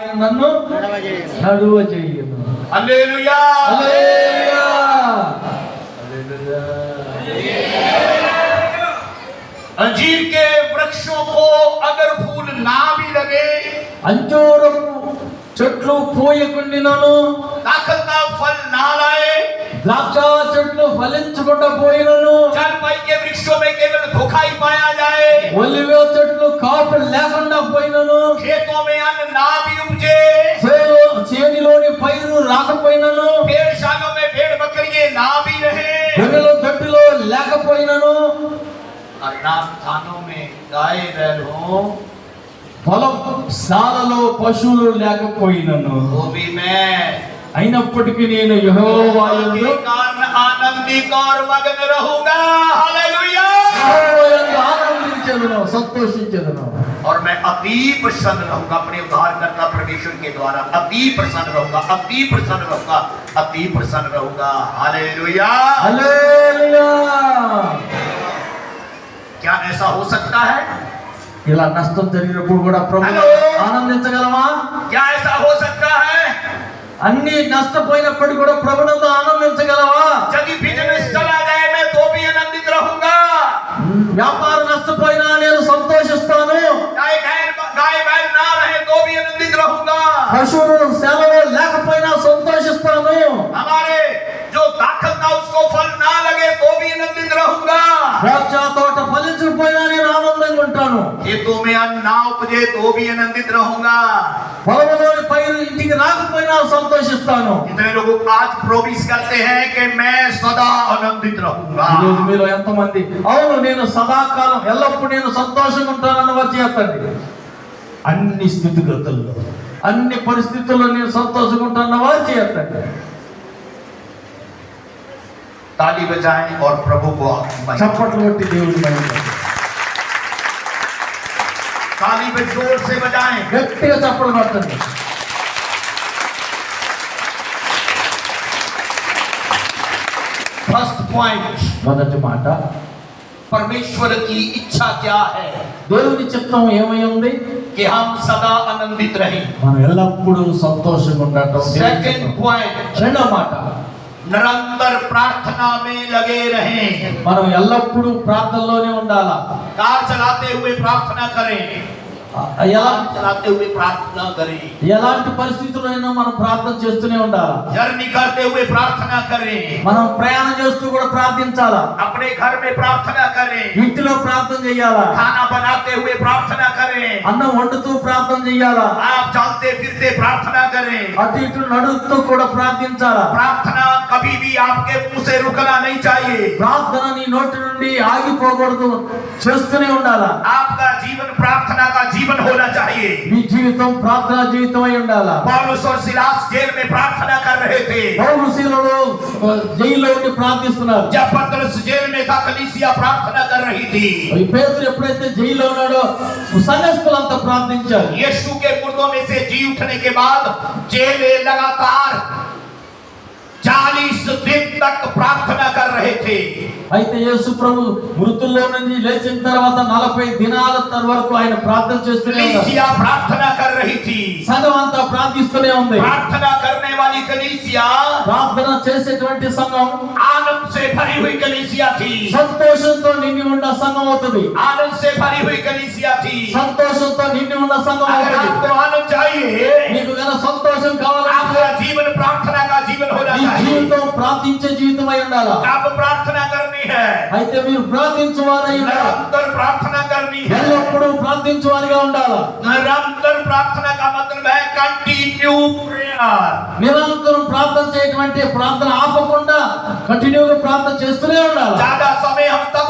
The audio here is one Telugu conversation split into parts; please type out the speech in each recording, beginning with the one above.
నన్ను నడవజేయును. నడువ చేయను हालेलुया హల్లెలూయా. अंजीर के वृक्षों को अगर फूल ना भी लगे అంజూరపు చెట్లు పోయకుండినను दाखल का फल ना लाए ద్రాక్ష చెట్లు ఫలించకుండా చెట్లు కాపు లేకుండా పోయినను. చేతిలోని నాబి చేనిలోని పైరు రాకపోయినను. గట్టిలో లేకపోయినను. పొలం సాలలో పశువులు లేకపోయినను. భూమి మే అయినప్పటికీ నేను యెహోవాయందు के कारण आनंदित और मगन रहूंगा हालेलुया యెహోవాయందు ఆనందించెదను సంతోషించెదను और मैं अति प्रसन्न रहूंगा अपने उद्धारकर्ता परमेश्वर के द्वारा अति प्रसन्न रहूंगा अति प्रसन्न रहूंगा अति प्रसन्न रहूंगा हालेलुया హల్లెలూయా क्या ऐसा हो सकता है ఇలా నష్టం జరిగినప్పుడు కూడా ప్రభు హలో. ఆనందించగలమా क्या ऐसा हो सकता है అన్ని నష్టపోయినప్పటికీ కూడా ప్రభునందు ఆనందించగలవా यदि बिजनेस चला जाए मैं तो भी आनंदित रहूंगा వ్యాపారం నష్టపోయినా నేను సంతోషిస్తాను चाहे गाय गाय बैल ना रहे तो भी आनंदित रहूंगा పశువులు సేవలు లేకపోయినా సంతోషిస్తాను हमारे ఉంటాను खेतों में अन्न ना उपजे तो भी आनंदित रहूंगा పొలంలోని పైరు ఇంటికి రాకపోయినా సంతోషిస్తాను कितने लोग आज प्रोमिस करते हैं कि मैं सदा आनंदित रहूंगा ఈరోజు మీలో ఎంతమంది అవును నేను సదాకాలం ఎల్లప్పుడూ నేను సంతోషంగా ఉంటానన్న వారు చేతండి అన్ని స్థితిగతుల్లో అన్ని పరిస్థితుల్లో నేను సంతోషంగా ఉంటానన్న వారు చేతండి ताली बजाएं और प्रभु को महिमा చప్పట్లు కొట్టి దేవుడి మహిమ ताली में जोर से बजाएं గట్టిగా చప్పట్లు కొట్టండి फर्स्ट पॉइंट మొదటి మాట परमेश्वर की इच्छा क्या है దేవుని చిత్తం ఏమై ఉంది कि हम सदा आनंदित रहें మనం ఎల్లప్పుడూ సంతోషంగా ఉండటం దేవుని सेकंड చిత్తం. पॉइंट రెండో మాట నిరంతర ప్రార్థన మే లగే రహే. మనం ఎల్లప్పుడూ ప్రార్థనలోనే ఉండాలా? కార్ చలాతే హుయే ప్రార్థన కరే. ఎలాంటి పరిస్థితులైనా మనం ప్రార్థన చేస్తూనే ఉండాలి? మనం ప్రయాణం చేస్తూ కూడా ప్రార్థించాలా? అప్పుడే ఘర్ ప్రార్థన ఇంటిలో ప్రార్థన చెయ్యాలా అన్నం వండుతూ ప్రార్థన చెయ్యాలా అటు ఇటు నడుస్తూ కూడా ప్రార్థించాలా? ప్రార్థన కభీ రుకనా ప్రార్థన నీ నోటి నుండి ఆ ఆగిపోకూడదు చేస్తూనే ఉండాలా आपका जीवन प्रार्थना का जीवन होना चाहिए మీ జీవితం ప్రార్థనా జీవితం అయి ఉండాలా पौलुस और सिलास जेल में प्रार्थना कर रहे थे పౌరుశీలలో జైల్లో ఉండి ప్రార్థిస్తున్నారు जब पतरस जेल में था कलीसिया प्रार्थना कर रही थी ఈ పేతురు ఎప్పుడైతే జైల్లో ఉన్నాడో సంఘస్థులంతా ప్రార్థించారు यीशु के मुर्दों में से जी उठने के बाद जेल लगातार चालीस दिन तक प्रार्थना कर रहे थे అయితే యేసు ప్రభు మృతుల్లో నుంచి లేచిన తర్వాత నలభై దినాల వరకు ఆయన ప్రార్థన చేస్తూనే ఉన్నారు कलीसिया प्रार्थना कर रही थी సంఘం అంతా ప్రార్థిస్తూనే ఉంది प्रार्थना करने वाली कलीसिया ప్రార్థన చేసేటువంటి సంఘం आनंद से भरी हुई कलीसिया थी సంతోషంతో నిండి ఉన్న సంఘం అవుతుంది आनंद से भरी हुई कलीसिया थी సంతోషంతో నిండి ఉన్న సంఘం अगर అవుతుంది आपको आनंद चाहिए నీకు గన సంతోషం కావాలంటే आपका जीवन प्रार्थना का जीवन होना నీ चाहिए జీవితం ప్రార్థించే జీవితం అయి ఉండాలా आप प्रार्थना करनी है అయితే మీరు ప్రార్థించువారై ఉండాలి निरंतर प्रार्थना करनी है ఎల్లప్పుడూ ప్రార్థించువారిగా ఉండాలా निरंतर प्रार्थना का मतलब है कंटिन्यू प्रेयर నిరంతరం ప్రార్థన చేయటం అంటే ప్రార్థన ఆపకుండా కంటిన్యూగా ప్రార్థన చేస్తూనే ఉండాలి ज्यादा समय हम तब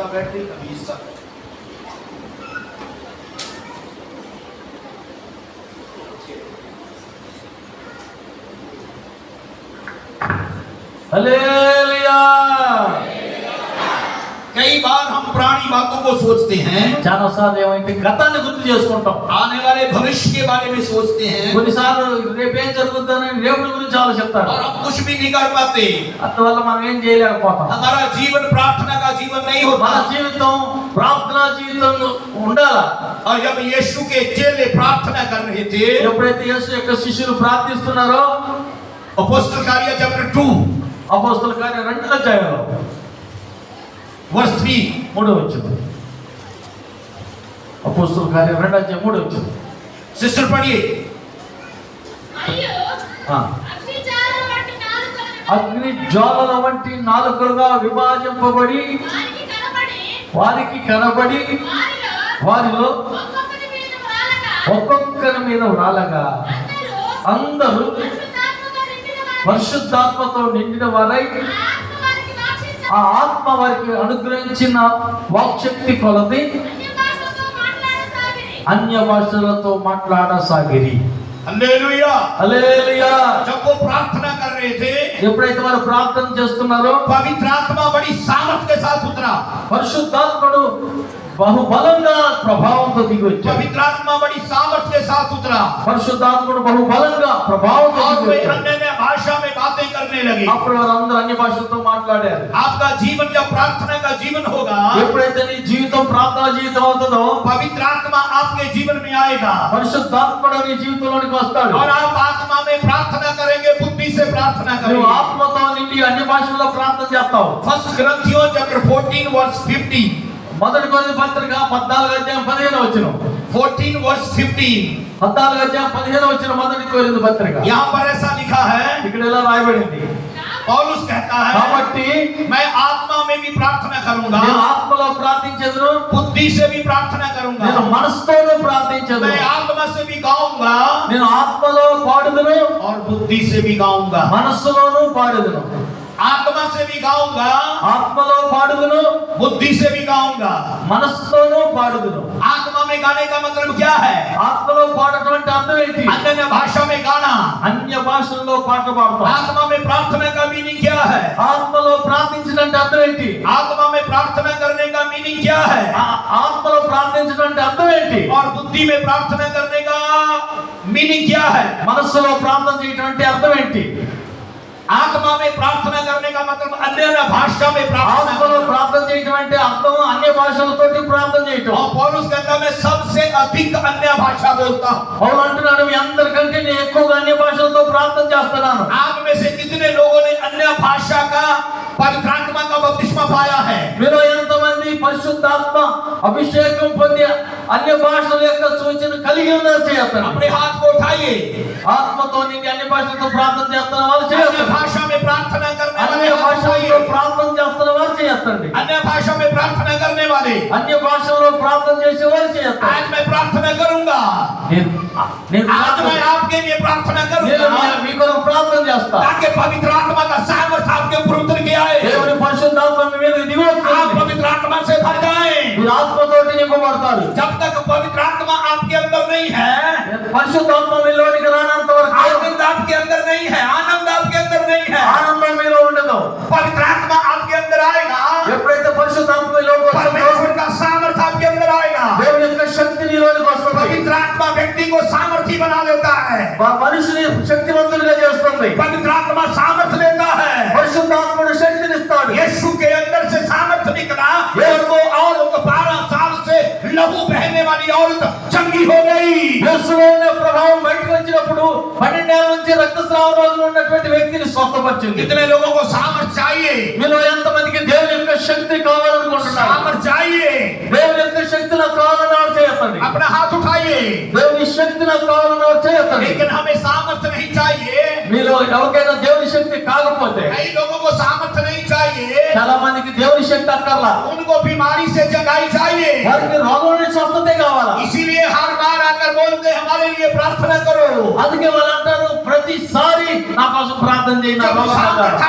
का बैटरी अभी इसका हले! बातों को सोचते हैं చాలా సార్లు ఏమైతే గతాన్ని గుర్తు చేసుకుంటాం आने वाले भविष्य के बारे में सोचते हैं కొన్నిసార్లు రేపేం జరుగుతుందని రేపుల గురించి ఆలోచిస్తాడు और हम कुछ भी नहीं कर पाते అందువల్ల మనం ఏం చేయలేకపోతాం हमारा जीवन प्रार्थना का जीवन नहीं మన होता జీవితం ప్రార్థనా జీవితం ఉండాలా और जब यीशु के चेले प्रार्थना कर रहे थे ఎప్పుడైతే యేసు యొక్క శిష్యులు ప్రార్థిస్తున్నారో अपोस्तल कार्य चैप्टर 2 అపోస్తుల కార్యం రెండు అధ్యాయంలో వర్స్ త్రీ మూడో వచ్చింది. అపోస్తుల కార్యం రెండు అధ్యాయం మూడో వచ్చింది. సిస్టర్ పడి. అగ్ని జ్వాలల వంటి నాలుకలుగా విభాజింపబడి వారికి కనబడి వారిలో ఒక్కొక్కరి మీద రాలగా అందరూ పరిశుద్ధాత్మతో నిండిన వారై ఆ ఆత్మ వారికి అనుగ్రహించిన వాక్శక్తి కొలది. అన్య భాషలతో మాట్లాడసాగిరి ప్రార్థన ఎప్పుడైతే వారు ప్రార్థన చేస్తున్నారో పవిత్రాత్మ బడి సామర్థ్య సాధుతున్నా బహుబలంగా ప్రభావంతో దిగి వచ్చాడు. పవిత్రాత్మ బడి సామర్థ్య సాధుతున్నా బహుబలంగా ప్రభావంతో దిగి వచ్చాడు. करने लगे అప్పుడు వారందరూ అన్య భాషలతో మాట్లాడారు आपका जीवन जब प्रार्थना का जीवन होगा ఎప్పుడైతే నీ జీవితం ప్రార్థన జీవితం అవుతుందో पवित्र आत्मा आपके जीवन में आएगा పరిశుద్ధాత్ముడు నీ జీవితంలోనికి వస్తాడు और आप आत्मा में प्रार्थना करेंगे बुद्धि से प्रार्थना నువ్వు करेंगे ఆత్మతో నిండి అన్య భాషల్లో ప్రార్థన చేస్తావు फर्स्ट ग्रंथियों चैप्टर 14 वर्स 15 మొదటి కొద్ది పత్రిక పద్నాలుగు అధ్యాయం పదిహేను వచ్చిన 14 वर्स 15 పద్నాలుగు అధ్యాయం పదిహేను వచ్చిన మొదటి కొరింది పత్రిక यहाँ पर ऐसा लिखा है ఇక్కడ ఇలా రాయబడింది पौलुस कहता है కాబట్టి मैं आत्मा में भी प्रार्थना करूंगा నేను ఆత్మలో ప్రార్థించదును बुद्धि से भी प्रार्थना నేను करूंगा మనసుతోనూ ప్రార్థించదు मैं आत्मा से भी गाऊंगा నేను ఆత్మలో పాడుదును और बुद्धि से भी गाऊंगा మనస్సులోనూ పాడుదును आत्मा से भी गाऊंगा ఆత్మలో పాడుదును बुद्धि से भी गाऊंगा మనస్సులోనూ పాడుదును आत्मा में गाने का मतलब क्या है ఆత్మలో పాడటం అంటే అర్థం ఏంటి अन्य अन्य भाषा में गाना అన్య భాషల్లో పాటలు పాడతాం आत्मा में प्रार्थना का मीनिंग क्या है ఆత్మలో ప్రార్థించడం అంటే అర్థం ఏంటి आत्मा में प्रार्थना करने का मीनिंग क्या है ఆ- ఆత్మలో ప్రార్థించడం అంటే అర్థం ఏంటి और बुद्धि में प्रार्थना करने का मीनिंग क्या है మనస్సులో ప్రార్థన చేయటం అంటే అర్థం ఏంటి आत्मा में प्रार्थना करने का मतलब अन्य अन्य भाषा में प्रार्थना ఆత్మలో करना। ప్రార్థన చేయటం అంటే అర్థం అన్య భాషలతోటి ప్రార్థన చేయటం और पौलुस कहता मैं सबसे अधिक अन्य भाषा बोलता हूँ అవును అంటున్నాడు మీ అందరికంటే నేను ఎక్కువగా అన్య భాషలతో ప్రార్థన చేస్తున్నాను आप में से कितने लोगों ने अन्य भाषा का पवित्र आत्मा का बपतिस्मा पाया है మీలో ఎంతమంది పరిశుద్ధాత్మ అభిషేకం పొంది అన్య భాషల యొక్క సూచన కలిగి ఉన్నారు చేస్తాను अपने हाथ को उठाइए ఆత్మతో నిండి అన్య భాషలతో ప్రార్థన చేస్తున్న వాళ్ళు अन्य చేయొద్దు भाषा में प्रार्थना करने वाले అన్య हाथ భాషలతో उठाइए ప్రార్థన చేస్తున్న వారు చేయొద్దండి अन्य भाषा में प्रार्थना करने वाले అన్య భాషలో ప్రార్థన చేసే వారు చేయొద్దు आज मैं प्रार्थना करूंगा నేను నేను आज ప్రార్థన- मैं आपके लिए प्रार्थना నేను करूंगा మీ- మీ కొరకు ప్రార్థన చేస్తా ताकि पवित्र आत्मा का सामर्थ आपके ऊपर उतर के आए దేవుని పరిశుద్ధాత్మ మీలోనికి రానంత వరకు आनंद आपके अंदर नहीं है आनंद आपके अंदर नहीं है ఆనందం మీలో ఉండదు पवित्र आत्मा आपके अंदर आएगा ఎప్పుడైతే పరిశుద్ధాత్మ మీలోకి వస్తుందో परमेश्वर का सामर्थ आपके अंदर आएगा దేవుని యొక్క శక్తి నీలోనికి వస్తుంది पवित्र आत्मा व्यक्ति को सामर्थी बना देता है మా మనిషిని శక్తివంతులుగా చేస్తుంది पवित्र आत्मा सामर्थ देता है పరిశుద్ధాత్ముడు శక్తినిస్తాడు यीशु के अंदर से सामर्थ निकला और वो औरत बारह साल से लहू बहने वाली औरत चंगी हो गई యేసులో పన్నెండేళ్ల నుంచి రక్తస్రావ రోజులు ఉన్నటువంటి వ్యక్తిని స్వస్థపరిచింది कितने लोगों को सामर्थ चाहिए మీలో ఎంతమందికి దేవుని యొక్క శక్తి కావాలనుకుంటున్నారు सामर्थ चाहिए దేవుని యొక్క శక్తి నాకు కావాలని వారు చేయొద్దండి अपना हाथ उठाइए దేవుని శక్తి నాకు కావాలని వారు చేయొద్దండి लेकिन हमें सामर्थ नहीं चाहिए మీలో ఎవరికైనా దేవుని శక్తి కాకపోతే कई लोगों को सामर्थ नहीं चाहिए చాలా మందికి దేవుని శక్తి అక్కర్లా उनको बीमारी से जगाई चाहिए వారికి రోగం నుంచి స్వస్థతే కావాలా इसीलिए हमारे लिए प्रार्थना करो అందుకే వాళ్ళు అంటారు ప్రతిసారి నా కోసం ప్రార్థన చేయి నా जब కోసం सामर्थ